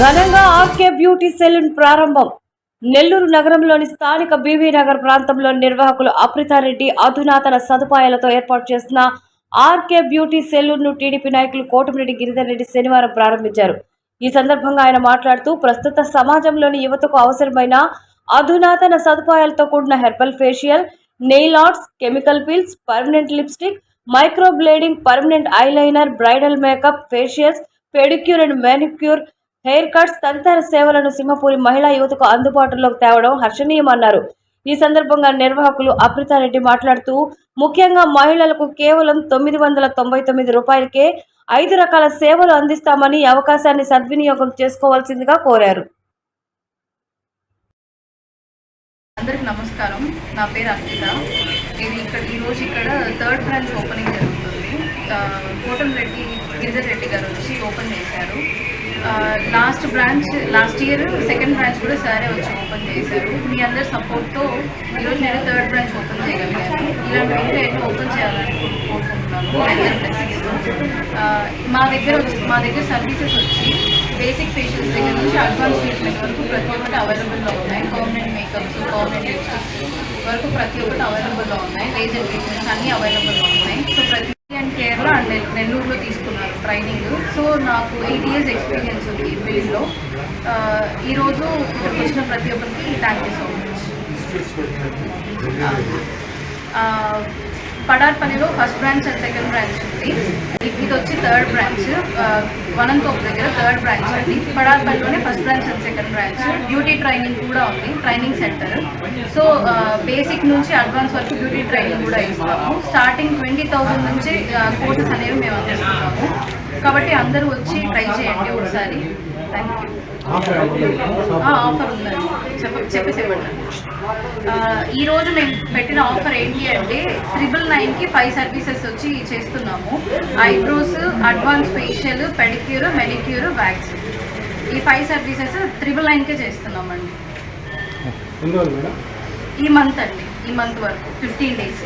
ఘనంగా RK beauty salon ప్రారంభం. నెల్లూరు నగరంలోని స్థానిక బీవీ నగర్ ప్రాంతంలో నిర్వాహకులు అప్రితారెడ్డి అధునాతన సదుపాయాలతో ఏర్పాటు చేసిన ఆర్కే బ్యూటీ సెలూన్ను టీడీపీ నాయకులు కోటమిరెడ్డి గిరిధర్ రెడ్డి శనివారం ప్రారంభించారు. ఈ సందర్భంగా ఆయన మాట్లాడుతూ ప్రస్తుత సమాజంలోని యువతకు అవసరమైన అధునాతన సదుపాయాలతో కూడిన herbal facial nail arts chemical peels permanent lipstick microblading permanent eyeliner bridal makeup facials pedicure and manicure hair cuts తదితర సేవలను సింహపూరి మహిళా యువతకు అందుబాటులోకి తేవడం హర్షణీయమన్నారు. ఈ సందర్భంగా నిర్వాహకులు అప్రితారెడ్డి మాట్లాడుతూ ముఖ్యంగా మహిళలకు కేవలం తొమ్మిది వందల తొంభై తొమ్మిది రూపాయలకే ఐదు రకాల సేవలు అందిస్తామని అవకాశాన్ని సద్వినియోగం చేసుకోవాల్సిందిగా కోరారు. అందరికి నమస్కారం. నా పేరు అర్పిత. ఇది ఇక్కడ ఈరోజు ఇక్కడ థర్డ్ బ్రాంచ్ ఓపెనింగ్ జరుగుతుంది. కోటం రెడ్డి గిరిజర్ రెడ్డి గారు వచ్చి ఓపెన్ చేశారు. Last branch last year second branch కూడా సారే వచ్చి ఓపెన్ చేశారు. మీ అందరి సపోర్ట్తో ఈరోజు నేను థర్డ్ బ్రాంచ్ ఓపెన్ చేయగలిగాను. ఇలాంటి ఇంకా ఎన్నో ఓపెన్ చేయాలని కోరుకుంటున్నాను మా దగ్గర మా దగ్గర సర్వీసెస్ వచ్చి బేసిక్ ఫేషియల్స్ దగ్గర నుంచి అడ్వాన్స్ ట్రీట్మెంట్ వరకు ప్రతి ఒక్కటి అవైలబుల్లో ఉన్నాయి. పర్మనెంట్ మేకప్స్ పర్మనెంట్ లిప్స్టిక్స్ వరకు ప్రతి ఒక్కటి అవైలబుల్లో ఉన్నాయి. లేజర్ ట్రీట్మెంట్స్ అన్నీ అవైలబుల్లో ఉన్నాయి. సో ప్రతి అండ్ కేరళ అండ్ నెల్లూరులో తీసుకున్నారు ట్రైనింగ్. సో నాకు ఎయిట్ ఇయర్స్ ఎక్స్పీరియన్స్ ఉంది ఈ ఫీల్డ్లో. ఈరోజు ఇక్కడికి వచ్చిన ప్రతి ఒక్కరికి thank you so much పడార్పల్లిలో first branch and second branch ఉంది. ఇది వచ్చి థర్డ్ బ్రాంచ్ వనంతోప్ దగ్గర థర్డ్ బ్రాంచ్ అండి. First branch and second branch. Beauty training కూడా ఉంది ట్రైనింగ్ సెంటర్. సో బేసిక్ నుంచి అడ్వాన్స్ వరకు బ్యూటీ ట్రైనింగ్ కూడా ఇస్తాము. స్టార్టింగ్ ట్వంటీ థౌసండ్ నుంచి కోర్సెస్ అనేవి మేము అందిస్తున్నాము. కాబట్టి అందరూ వచ్చి ట్రై చేయండి ఒకసారి. ఆఫర్ ఉందండి. చెప్ప చెప్పేసి ఈ రోజు మేము పెట్టిన ఆఫర్ ఏంటి అంటే త్రిబుల్ నైన్కి ఫైవ్ సర్వీసెస్ వచ్చి చేస్తున్నాము. Eyebrows advance facial pedicure manicure wax. ఈ ఫైవ్ సర్వీసెస్ త్రిబుల్ నైన్కే చేస్తున్నామండి. ఈ మంత్ అండి. ఈ మంత్ వరకు. Fifteen days